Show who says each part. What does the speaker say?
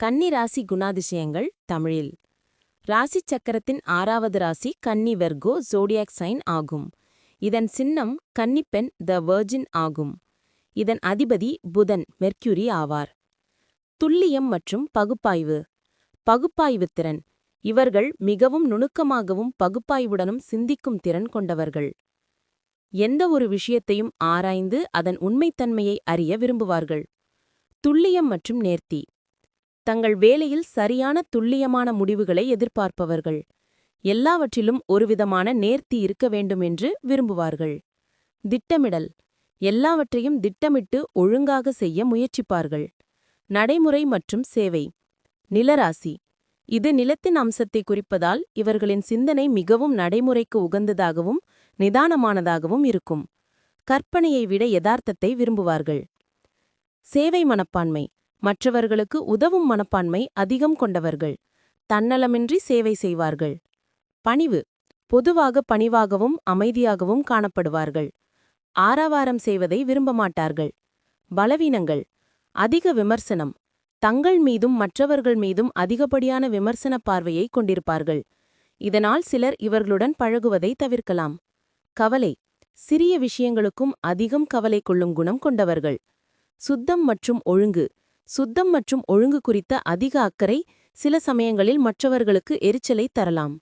Speaker 1: கன்னி ராசி குணாதிசயங்கள் தமிழில். ராசி சக்கரத்தின் ஆறாவது ராசி கன்னி வெர்கோ ஜோடியாக் சைன் ஆகும். இதன் சின்னம் கன்னிப்பெண் த வர்ஜின் ஆகும். இதன் அதிபதி புதன் மெர்க்யூரி ஆவார். துல்லியம் மற்றும் பகுப்பாய்வு. பகுப்பாய்வு திறன். இவர்கள் மிகவும் நுணுக்கமாகவும் பகுப்பாய்வுடனும் சிந்திக்கும் திறன் கொண்டவர்கள். எந்த ஒரு விஷயத்தையும் ஆராய்ந்து அதன் உண்மைத்தன்மையை அறிய விரும்புவார்கள். துல்லியம் மற்றும் நேர்த்தி. தங்கள் வேலையில் சரியான துல்லியமான முடிவுகளை எதிர்பார்ப்பவர்கள். எல்லாவற்றிலும் ஒருவிதமான நேர்த்தி இருக்க வேண்டும் என்று விரும்புவார்கள். திட்டமிடல். எல்லாவற்றையும் திட்டமிட்டு ஒழுங்காக செய்ய முயற்சிப்பார்கள். நடைமுறை மற்றும் சேவை. நிலராசி. இது நிலத்தின் அம்சத்தை குறிப்பதால் இவர்களின் சிந்தனை மிகவும் நடைமுறைக்கு உகந்ததாகவும் நிதானமானதாகவும் இருக்கும். கற்பனையை விட யதார்த்தத்தை விரும்புவார்கள். சேவை மனப்பான்மை. மற்றவர்களுக்கு உதவும் மனப்பான்மை அதிகம் கொண்டவர்கள். தன்னலமின்றி சேவை செய்வார்கள். பணிவு. பொதுவாக பணிவாகவும் அமைதியாகவும் காணப்படுவார்கள். ஆரவாரம் செய்வதை விரும்ப மாட்டார்கள். பலவீனங்கள். அதிக விமர்சனம். தங்கள் மீதும் மற்றவர்கள் மீதும் அதிகப்படியான விமர்சன பார்வையை கொண்டிருப்பார்கள். இதனால் சிலர் இவர்களுடன் பழகுவதை தவிர்க்கலாம். கவலை. சிறிய விஷயங்களுக்கும் அதிகம் கவலை கொள்ளும் குணம் கொண்டவர்கள். சுத்தம் மற்றும் ஒழுங்கு. சுத்தம் மற்றும் ஒழுங்கு குறித்த அதிக அக்கறை சில சமயங்களில் மற்றவர்களுக்கு எரிச்சலை தரலாம்.